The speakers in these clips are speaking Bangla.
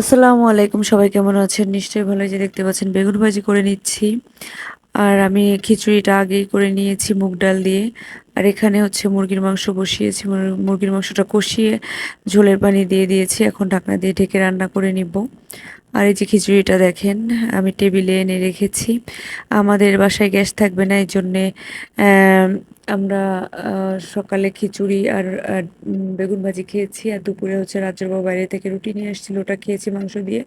আসসালামু আলাইকুম, সবাই কেমন আছেন? নিশ্চয়ই ভালো যে দেখতে পাচ্ছেন বেগুন ভাজি করে নিচ্ছি। আর আমি খিচুড়িটা আগেই করে নিয়েছি, মুগ ডাল দিয়ে। আর এখানে হচ্ছে মুরগির মাংস বসিয়েছি মুরগির মাংসটা কষিয়ে ঝোলের পানি দিয়ে দিয়েছি। এখন ঢাকনা দিয়ে ঢেকে রান্না করে নিব। আর এই যে খিচুড়িটা দেখেন, আমি টেবিলে এনে রেখেছি। আমাদের বাসায় গ্যাস থাকবে না এই জন্যে আমরা সকালে খিচুড়ি আর বেগুন ভাজি খেয়েছি আর দুপুরে হচ্ছে রাজ্যের বাবু বাইরে থেকে রুটি নিয়ে এসেছিল ওটা খেয়েছি মাংস দিয়ে,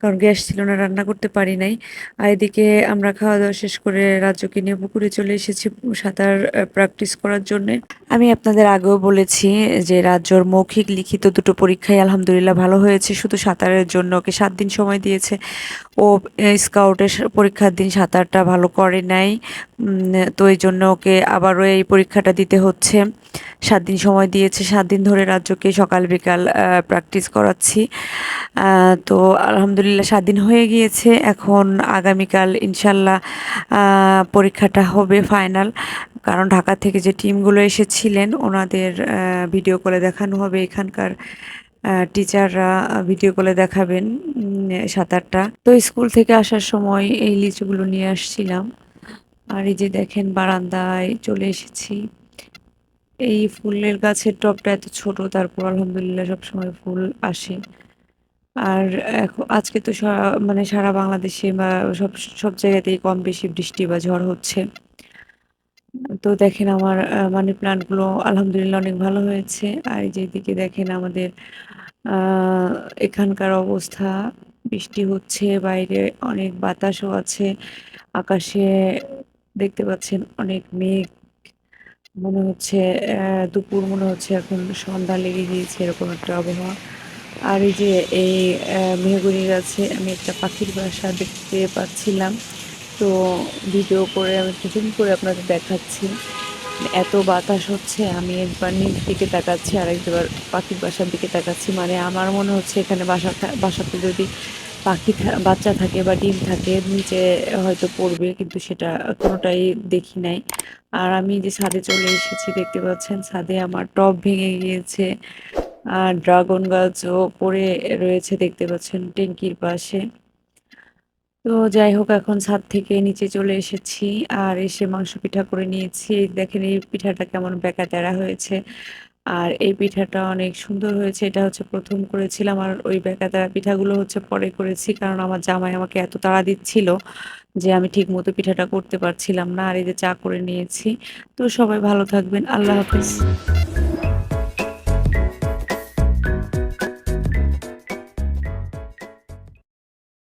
কারণ গ্যাস ছিল না, রান্না করতে পারি নাই। আর এদিকে আমরা খাওয়া দাওয়া শেষ করে রাজ্যকে নিয়ে পুকুরে চলে এসেছি সাঁতার প্র্যাকটিস করার জন্যে। আমি আপনাদের আগেও বলেছি যে রাজ্যর মৌখিক লিখিত দুটো পরীক্ষায় আলহামদুলিল্লাহ ভালো হয়েছে। শুধু সাঁতারের জন্য ওকে সাত দিন সময় দিয়েছে। ও স্কাউটের পরীক্ষার দিন সাঁতারটা ভালো করে নাই। তো এই জন্য ওকে আবারও এই পরীক্ষাটা দিতে হচ্ছে। সাত দিন সময় দিয়েছে সাত দিন ধরে রাজ্যকে সকাল বিকাল প্র্যাকটিস করাচ্ছি। তো আলহামদুলিল্লাহ সাত দিন হয়ে গিয়েছে। এখন আগামীকাল ইনশাল্লাহ পরীক্ষাটা হবে ফাইনাল কারণ ঢাকা থেকে যে টিমগুলো এসেছিলেন ওনাদের ভিডিও কলে দেখানো হবে। এখানকার টিচাররা ভিডিও কলে দেখাবেন উম, সাঁতারটা তো স্কুল থেকে আসার সময় এই লিচুগুলো নিয়ে আসছিলাম। আর এই যে দেখেন বারান্দায় চলে এসেছি। এই ফুলের গাছের টবটা এত ছোট, তারপর আলহামদুলিল্লাহ সবসময় ফুল আসে। আর আজকে তো মানে সারা বাংলাদেশে বা সব সব জায়গাতেই কম বেশি বৃষ্টি বা ঝড় হচ্ছে। তো দেখেন আমার মানি প্লান্টগুলো আলহামদুলিল্লাহ অনেক ভালো হয়েছে। আর এই যে এদিকে দেখেন আমাদের এখানকার অবস্থা, বৃষ্টি হচ্ছে, বাইরে অনেক বাতাসও আছে, আকাশে দেখতে পাচ্ছেন অনেক মেঘ। মনে হচ্ছে দুপুর মনে হচ্ছে এখন সন্ধ্যা লেগে গিয়েছে এরকম একটা আবহাওয়া। আর এই যে এই মেহগনি গাছে আমি একটা পাখির বাসা দেখতে পাচ্ছিলাম। তো ভিডিও করে আমি জুম করে আপনাদের দেখাচ্ছি। এত বাতাস হচ্ছে, আমি একবার নিচ দিকে তাকাচ্ছি আর একবার পাখির বাসার দিকে তাকাচ্ছি। মানে আমার মনে হচ্ছে এখানে বাসা বাসাতে যদি পাখি বাচ্চা থাকে বা ডিম থাকে, নিচে হয়তো পড়বে, কিন্তু সেটা কোনোটাই দেখি নাই। আর আমি যে ছাদে চলে এসেছি, দেখতে পাচ্ছেন, ছাদে আমার টব ভেঙে গিয়েছে, আর ড্রাগন গাছও পড়ে রয়েছে, দেখতে পাচ্ছেন ট্যাঙ্কির পাশে। তো যাই হোক, এখন ছাদ থেকে নিচে চলে এসেছি, আর এসে মাংস পিঠা করে নিয়েছি। দেখেন, এই পিঠাটা কেমন বেঁকা তেড়া হয়েছে। আর এই পিঠাটা অনেক সুন্দর হয়েছে। এটা হচ্ছে প্রথম করেছিলাম আর ওই বেকাতারা পিঠাগুলো হচ্ছে পরে করেছি কারণ আমার জামাই আমাকে এত তাড়া দিচ্ছিল যে আমি ঠিক মতো পিঠাটা করতে পারছিলাম না আর এই যে চা করে নিয়েছি। তো সবাই ভালো থাকবেন। আল্লাহ হাফেজ।